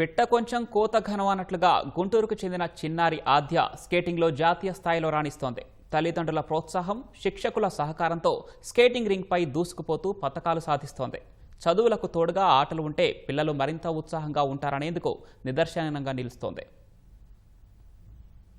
పిట్ట కొంచెం కోత ఘనం అన్నట్లుగా గుంటూరుకు చెందిన చిన్నారి ఆద్య స్కేటింగ్లో జాతీయ స్థాయిలో రాణిస్తోంది. తల్లిదండ్రుల ప్రోత్సాహం శిక్షకుల సహకారంతో స్కేటింగ్ రింగ్పై దూసుకుపోతూ పథకాలు సాధిస్తోంది. చదువులకు తోడుగా ఆటలు ఉంటే పిల్లలు మరింత ఉత్సాహంగా ఉంటారనేందుకు నిదర్శనంగా నిలుస్తోంది.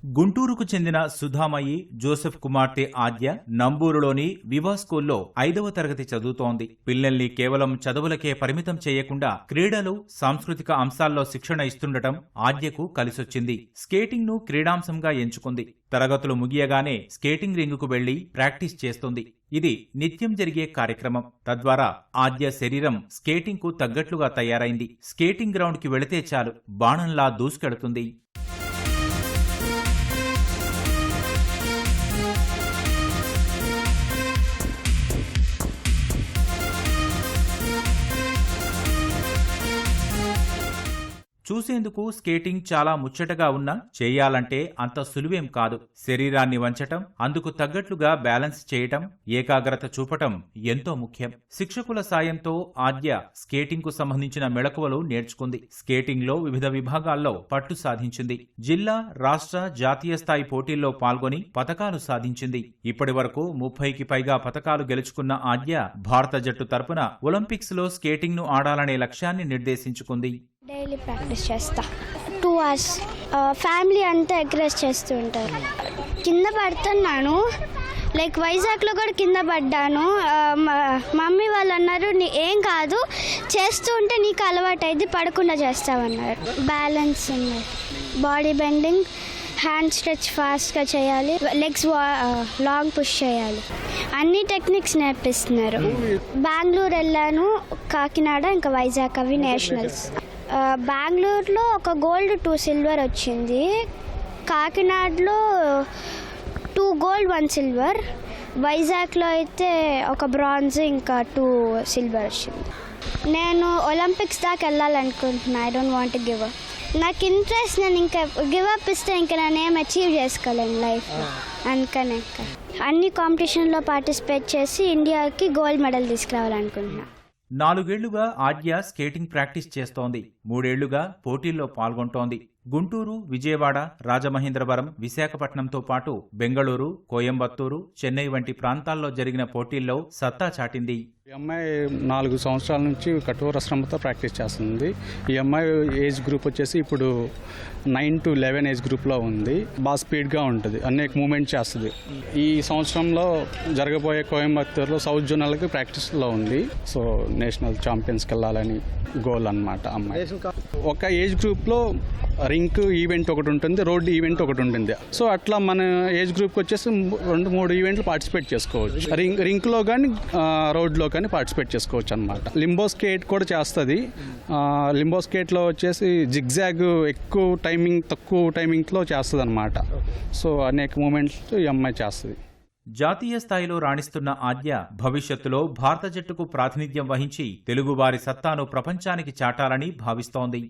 గుంటూరుకు చెందిన సుధామయి జోసెఫ్ కుమార్తె ఆద్య నంబూరులోని వివా స్కూల్లో ఐదవ తరగతి చదువుతోంది. పిల్లల్ని కేవలం చదువులకే పరిమితం చేయకుండా క్రీడలు సాంస్కృతిక అంశాల్లో శిక్షణ ఇస్తుండటం ఆద్యకు కలిసొచ్చింది. స్కేటింగ్ను క్రీడాంశంగా ఎంచుకుంది. తరగతులు ముగియగానే స్కేటింగ్ రింగుకు వెళ్ళి ప్రాక్టీస్ చేస్తుంది. ఇది నిత్యం జరిగే కార్యక్రమం. తద్వారా ఆద్య శరీరం స్కేటింగ్కు తగ్గట్లుగా తయారైంది. స్కేటింగ్ గ్రౌండ్కి వెళితే చాలు. బాణంలా దూసుకెడుతుంది చూసేందుకు స్కేటింగ్ చాలా ముచ్చటగా ఉన్నా చేయాలంటే అంత సులువేం కాదు. శరీరాన్ని వంచటం అందుకు తగ్గట్లుగా బ్యాలెన్స్ చేయటం ఏకాగ్రత చూపటం ఎంతో ముఖ్యం. శిక్షకుల సాయంతో ఆద్య స్కేటింగ్కు సంబంధించిన మెళకువలు నేర్చుకుంది. స్కేటింగ్లో వివిధ విభాగాల్లో పట్టు సాధించింది. జిల్లా రాష్ట్ర జాతీయ స్థాయి పోటీల్లో పాల్గొని పథకాలు సాధించింది. ఇప్పటి వరకు ముప్పైకి పైగా పథకాలు గెలుచుకున్న ఆద్య భారత జట్టు తరపున ఒలింపిక్స్లో స్కేటింగ్ను ఆడాలనే లక్ష్యాన్ని నిర్దేశించుకుంది. డైలీ ప్రాక్టీస్ చేస్తా. టూ అవర్స్ ఫ్యామిలీ అంతా ఎంకరేజ్ చేస్తూ ఉంటారు. కింద పడుతున్నాను. లైక్ వైజాగ్లో కూడా కింద పడ్డాను. మమ్మీ వాళ్ళు అన్నారు "నీ ఏం కాదు. చేస్తూ ఉంటే నీకు అలవాటు అయింది పడకుండా చేస్తామన్నారు బ్యాలెన్స్ ఉన్నాయి బాడీ బెండింగ్ హ్యాండ్ స్ట్రెచ్ ఫాస్ట్గా చేయాలి. లెగ్స్ లాంగ్ పుష్ చేయాలి. అన్ని టెక్నిక్స్ నేర్పిస్తున్నారు. బెంగళూరు వెళ్ళాను కాకినాడ ఇంకా వైజాగ్ అవి నేషనల్స్ బెంగళూరులో ఒక గోల్డ్ టూ సిల్వర్ వచ్చింది. కాకినాడలో టూ గోల్డ్ వన్ సిల్వర్. వైజాగ్లో అయితే ఒక బ్రాంజ్ ఇంకా టూ సిల్వర్ వచ్చింది. నేను ఒలింపిక్స్ దాకా వెళ్ళాలనుకుంటున్నా. I don't want give up. నాకు ఇంట్రెస్ట్ నేను ఇంకా గివ్ అప్ ఇస్తే ఇంకా నేను ఏం అచీవ్ చేసుకోలేను లైఫ్ అందుకనే ఇంకా. అన్ని కాంపిటీషన్లో పార్టిసిపేట్ చేసి ఇండియాకి గోల్డ్ మెడల్ తీసుకురావాలనుకుంటున్నాను నాలుగేళ్ళుగా ఆద్య స్కేటింగ్ ప్రాక్టీస్ చేస్తోంది. మూడేళ్ళుగా పోటీల్లో పాల్గొంటోంది. గుంటూరు విజయవాడ రాజమహేంద్రవరం విశాఖపట్నంతో పాటు బెంగళూరు కోయంబత్తూరు చెన్నై వంటి ప్రాంతాల్లో జరిగిన పోటీల్లో సత్తా చాటింది. ఈ అమ్మాయి నాలుగు సంవత్సరాల నుంచి కఠోర శ్రమతో ప్రాక్టీస్ చేస్తుంది. ఈ అమ్మాయి ఏజ్ గ్రూప్ వచ్చేసి ఇప్పుడు నైన్ టు లెవెన్ ఏజ్ గ్రూప్లో ఉంది. బాగా స్పీడ్గా ఉంటుంది. అనేక మూమెంట్ చేస్తుంది. ఈ సంవత్సరంలో జరగబోయే కోయంబత్తూరులో సౌత్ జోనల్కి ప్రాక్టీస్లో ఉంది. సో నేషనల్ ఛాంపియన్స్కి వెళ్ళాలని గోల్ అన్నమాట అమ్మాయి. ఒక ఏజ్ గ్రూప్లో రింక్ ఈవెంట్ ఒకటి ఉంటుంది రోడ్ ఈవెంట్ ఒకటి ఉంటుంది. సో అట్లా మన ఏజ్ గ్రూప్కి వచ్చేసి రెండు మూడు ఈవెంట్లు పార్టిసిపేట్ చేసుకోవచ్చు. రింక్ రింక్లో కానీ రోడ్లో కానీ పార్టిసిపేట్ చేసుకోవచ్చు అనమాట లింబో స్కేట్ కూడా చేస్తుంది. లింబో స్కేట్లో వచ్చేసి జిగ్జాగ్ ఎక్కువ టైమింగ్ తక్కువ టైమింగ్లో చేస్తుంది అనమాట సో అనేక మూమెంట్స్ ఈ అమ్మాయి చేస్తుంది. జాతీయ స్థాయిలో రాణిస్తున్న ఆద్య భవిష్యత్తులో భారత జట్టుకు ప్రాతినిధ్యం వహించి తెలుగువారి సత్తాను ప్రపంచానికి చాటాలని భావిస్తోంది.